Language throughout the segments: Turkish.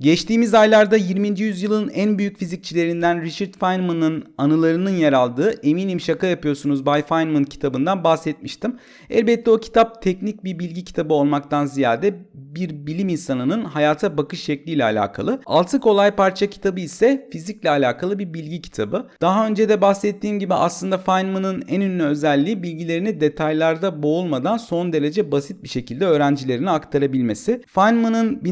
Geçtiğimiz aylarda 20. yüzyılın en büyük fizikçilerinden Richard Feynman'ın anılarının yer aldığı Eminim Şaka Yapıyorsunuz Bay Feynman kitabından bahsetmiştim. Elbette o kitap teknik bir bilgi kitabı olmaktan ziyade bir bilim insanının hayata bakış şekliyle alakalı. Altı Kolay Parça kitabı ise fizikle alakalı bir bilgi kitabı. Daha önce de bahsettiğim gibi aslında Feynman'ın en ünlü özelliği bilgilerini detaylarda boğulmadan son derece basit bir şekilde öğrencilerine aktarabilmesi. Feynman'ın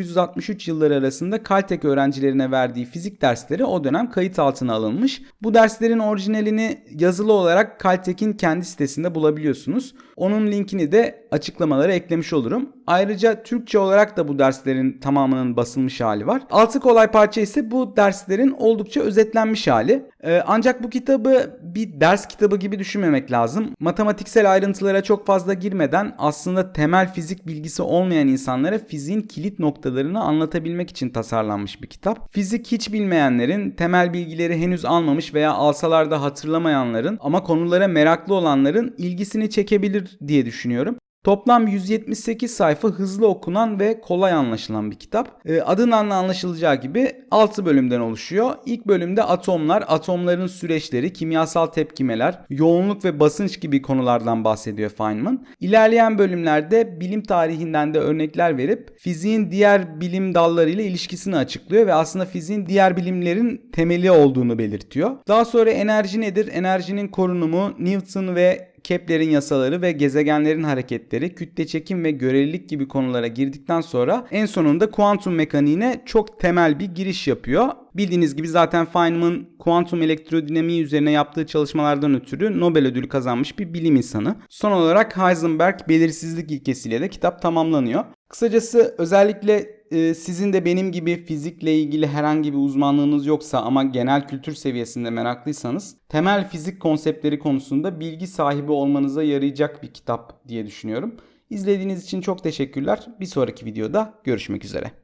1961-1963 yılları arasında Caltech öğrencilerine verdiği fizik dersleri o dönem kayıt altına alınmış. Bu derslerin orijinalini yazılı olarak Caltech'in kendi sitesinde bulabiliyorsunuz. Onun linkini de açıklamalara eklemiş olurum. Ayrıca Türkçe olarak da bu derslerin tamamının basılmış hali var. Altı kolay parça ise bu derslerin oldukça özetlenmiş hali. Ee, ancak bu kitabı bir ders kitabı gibi düşünmemek lazım. Matematiksel ayrıntılara çok fazla girmeden aslında temel fizik bilgisi olmayan insanlara fiziğin kilit noktalarını anlatabilmek için tasarlanmış bir kitap. Fizik hiç bilmeyenlerin, temel bilgileri henüz almamış veya alsalar da hatırlamayanların ama konulara meraklı olanların ilgisini çekebilir diye düşünüyorum. Toplam 178 sayfa hızlı okunan ve kolay anlaşılan bir kitap. Ee, adından da anlaşılacağı gibi 6 bölümden oluşuyor. İlk bölümde atomlar, atomların süreçleri, kimyasal tepkimeler, yoğunluk ve basınç gibi konulardan bahsediyor Feynman. İlerleyen bölümlerde bilim tarihinden de örnekler verip fiziğin diğer bilim dallarıyla ilişkisini açıklıyor ve aslında fiziğin diğer bilimlerin temeli olduğunu belirtiyor. Daha sonra enerji nedir? Enerjinin korunumu, Newton ve Kepler'in yasaları ve gezegenlerin hareketleri, kütle çekim ve görelilik gibi konulara girdikten sonra en sonunda kuantum mekaniğine çok temel bir giriş yapıyor. Bildiğiniz gibi zaten Feynman kuantum elektrodinamiği üzerine yaptığı çalışmalardan ötürü Nobel ödülü kazanmış bir bilim insanı. Son olarak Heisenberg belirsizlik ilkesiyle de kitap tamamlanıyor. Kısacası özellikle e, sizin de benim gibi fizikle ilgili herhangi bir uzmanlığınız yoksa ama genel kültür seviyesinde meraklıysanız temel fizik konseptleri konusunda bilgi sahibi olmanıza yarayacak bir kitap diye düşünüyorum. İzlediğiniz için çok teşekkürler. Bir sonraki videoda görüşmek üzere.